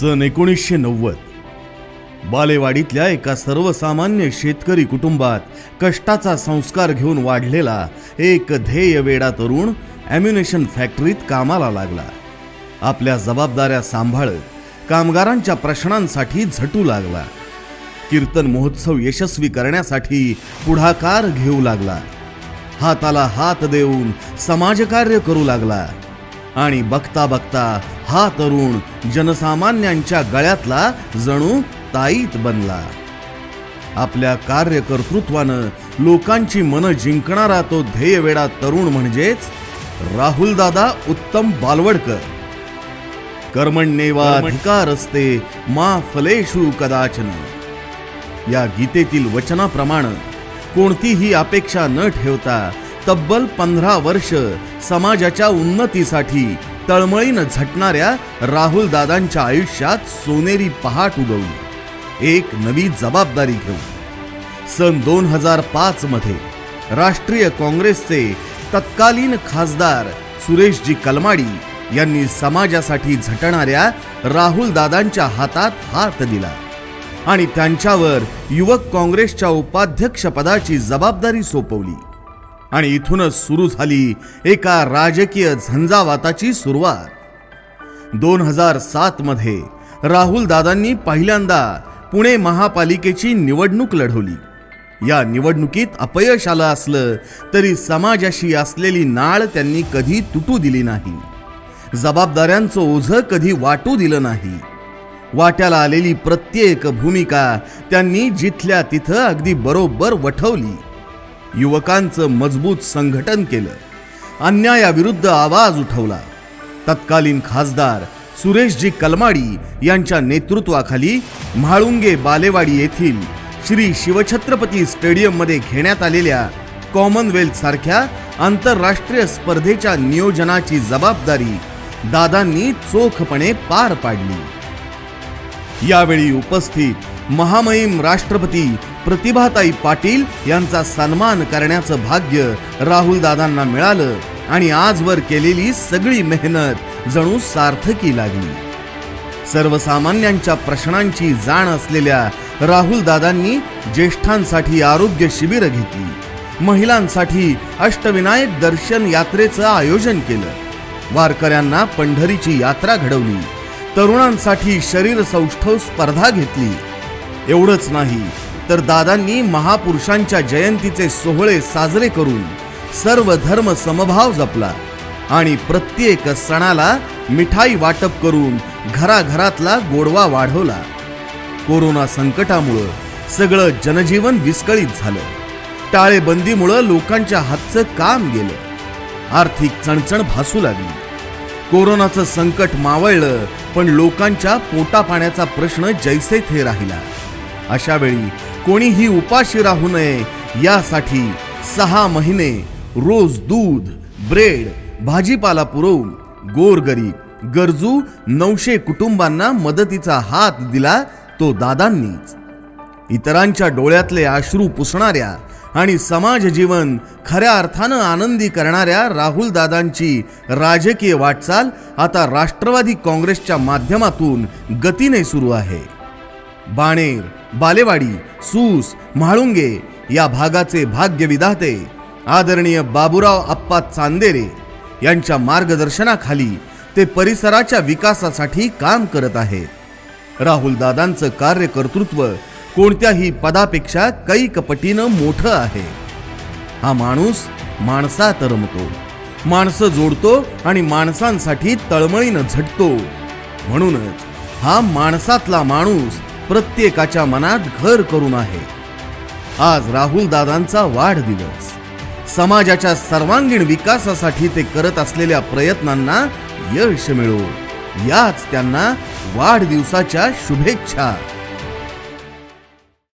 सन एकोणीसशे नव्वद. बालेवाडीतल्या एका सर्वसामान्य शेतकरी कुटुंबात कष्टाचा संस्कार घेऊन वाढलेला एक ध्येय वेडा तरुण ॲम्युनेशन फॅक्टरीत कामाला लागला. आपल्या जबाबदाऱ्या सांभाळत कामगारांच्या प्रश्नांसाठी झटू लागला. कीर्तन महोत्सव यशस्वी करण्यासाठी पुढाकार घेऊ लागला. हाताला हात देऊन समाजकार्य करू लागला आणि बघता बघता हा तरुण जनसामान्यांच्या गळ्यातला जणू ताईत बनला. आपल्या कार्यकर्तृत्वानं लोकांची मनं जिंकणारा तो ध्येयवेडा तरुण म्हणजेच राहुलदादा उत्तम बालवडकर. कर्मण्येवा अधिकार असते मा फलेषु कदाचन. या गीतेतील वचनाप्रमाणे कोणतीही अपेक्षा न ठेवता तब्बल पंधरा वर्ष समाजाच्या उन्नतीसाठी तळमळीनं झटणाऱ्या राहुल दादांच्या आयुष्यात सोनेरी पहाट उगवली. एक नवी जबाबदारी घेऊन. सन दोन हजार पाच मध्ये राष्ट्रीय काँग्रेसचे तत्कालीन खासदार सुरेशजी कलमाडी यांनी समाजासाठी झटणाऱ्या राहुल दादांच्या हातात हात दिला. आणि त्यांच्यावर युवक काँग्रेसच्या उपाध्यक्षपदाची जबाबदारी सोपवली. आणि इथूनच सुरू झाली एका राजकीय झंझावाताची सुरुवात. दोन हजार सातमध्ये राहुल दादांनी पहिल्यांदा पुणे महापालिकेची निवडणूक लढवली. या निवडणुकीत अपयश आलं असलं तरी समाजाशी असलेली नाळ त्यांनी कधी तुटू दिली नाही. जबाबदाऱ्यांचं ओझं कधी वाटू दिलं नाही. वाट्याला आलेली प्रत्येक भूमिका त्यांनी जिथल्या तिथं अगदी बरोबर वठवली. युवकांचं मजबूत संघटन केलं. अन्यायाविरुद्ध आवाज उठवला. तत्कालीन खासदार सुरेशजी कलमाडी यांच्या नेतृत्वाखाली म्हाळुंगे बालेवाडी येथील श्री शिवछत्रपती स्टेडियममध्ये घेण्यात आलेल्या कॉमनवेल्थ सारख्या आंतरराष्ट्रीय स्पर्धेच्या नियोजनाची जबाबदारी दादांनी चोखपणे पार पाडली. यावेळी उपस्थित महामहिम राष्ट्रपती प्रतिभाताई पाटील यांचा सन्मान करण्याचं भाग्य राहुल दादांना मिळालं आणि आजवर केलेली सगळी मेहनत जणू सार्थकी लागली. सर्वसामान्यांच्या प्रश्नांची जाण असलेल्या राहुल दादांनी ज्येष्ठांसाठी आरोग्य शिबिर घेतली. महिलांसाठी अष्टविनायक दर्शन यात्रेचं आयोजन केलं. वारकऱ्यांना पंढरीची यात्रा घडवली. तरुणांसाठी शरीर सौष्ठव स्पर्धा घेतली. एवढंच नाही तर दादांनी महापुरुषांच्या जयंतीचे सोहळे साजरे करून सर्व धर्म समभाव जपला आणि प्रत्येक सणाला मिठाई वाटप करून घराघरातला गोडवा वाढवला. कोरोना संकटामुळं सगळं जनजीवन विस्कळीत झालं. टाळेबंदीमुळं लोकांच्या हातचं काम गेलं. आर्थिक चणचण भासू लागली. कोरोनाचं संकट मावळलं पण लोकांच्या पोटापाण्याचा प्रश्न जैसे थे राहिला. अशावेळी कोणीही उपाशी राहू नये. यासाठी सहा महिने रोज दूध ब्रेड भाजीपाला पुरवून गोरगरीब गरजू नऊशे कुटुंबांना मदतीचा हात दिला तो दादांनीच. इतरांच्या डोळ्यातले अश्रू पुसणाऱ्या आणि समाज जीवन खऱ्या अर्थानं आनंदी करणाऱ्या राहुल दादांची राजकीय वाटचाल आता राष्ट्रवादी काँग्रेसच्या माध्यमातून गतीने सुरू आहे. बाणेर बालेवाडी सूस म्हाळुंगे या भागाचे भाग्यविधाते आदरणीय बाबुराव आप्पा चांदेरे यांच्या मार्गदर्शनाखाली ते परिसराच्या विकासासाठी काम करत आहे राहुल दादांचं कार्यकर्तृत्व कोणत्याही पदापेक्षा कैक पटीनं मोठं आहे. हा माणूस माणसात रमतो माणसं जोडतो आणि माणसांसाठी तळमळीनं झटतो. म्हणूनच हा माणसातला माणूस प्रत्येकाच्या मनात घर करून आहे. आज राहुल दादांचा वाढदिवस. समाजाच्या सर्वांगीण विकासासाठी ते करत असलेल्या प्रयत्नांना यश मिळो. याच त्यांना वाढदिवसाच्या शुभेच्छा.